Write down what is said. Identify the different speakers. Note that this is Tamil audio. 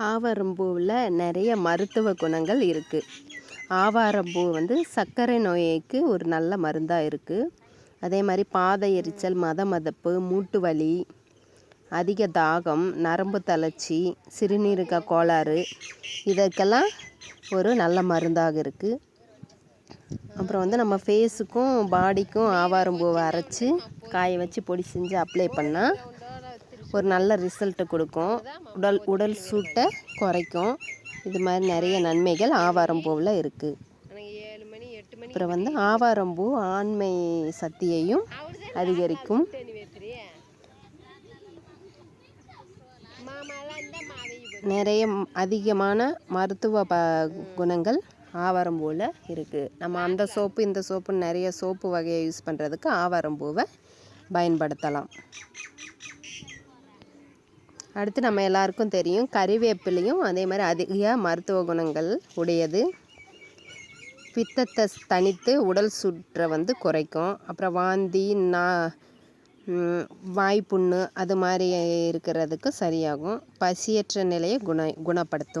Speaker 1: ஆவாரம்பூவில் நிறைய மருத்துவ குணங்கள் இருக்குது ஆவாரம்பூ வந்து சர்க்கரை நோய்க்கு ஒரு நல்ல மருந்தாக இருக்குது அதே மாதிரி பாத எரிச்சல் மத மதப்பு மூட்டு வலி அதிக தாகம் நரம்பு தளர்ச்சி சிறுநீரக கோளாறு இதற்கெல்லாம் ஒரு நல்ல மருந்தாக இருக்குது அப்புறம் வந்து நம்ம ஃபேஸுக்கும் பாடிக்கும் ஆவாரம்பூவை அரைச்சி காய வச்சு பொடி செஞ்சு அப்ளை பண்ணால் ஒரு நல்ல ரிசல்ட்டை கொடுக்கும். உடல் உடல் சூட்டை குறைக்கும். இது மாதிரி நிறைய நன்மைகள் ஆவாரம்பூவில் இருக்குது அப்புறம் வந்து ஆவாரம்பூ ஆண்மை சக்தியையும் அதிகரிக்கும். நிறைய அதிகமான மருத்துவ ப குணங்கள் ஆவாரம்பூவில் இருக்குது நம்ம அந்த சோப்பு இந்த சோப்புன்னு நிறைய சோப்பு வகையை யூஸ் பண்ணுறதுக்கு ஆவாரம்பூவை பயன்படுத்தலாம். அடுத்து நம்ம எல்லாருக்கும் தெரியும் கறிவேப்பிலையும் அதே மாதிரி அதிக மருத்துவ குணங்கள் உடையது. பித்தத்தை தனித்து உடல் சுற்றை வந்து குறைக்கும். அப்புறம் வாந்தி நா வாய்ப்புண்ணு அது மாதிரி இருக்கிறதுக்கு சரியாகும். பசியற்ற நிலையை குண குணப்படுத்தும்.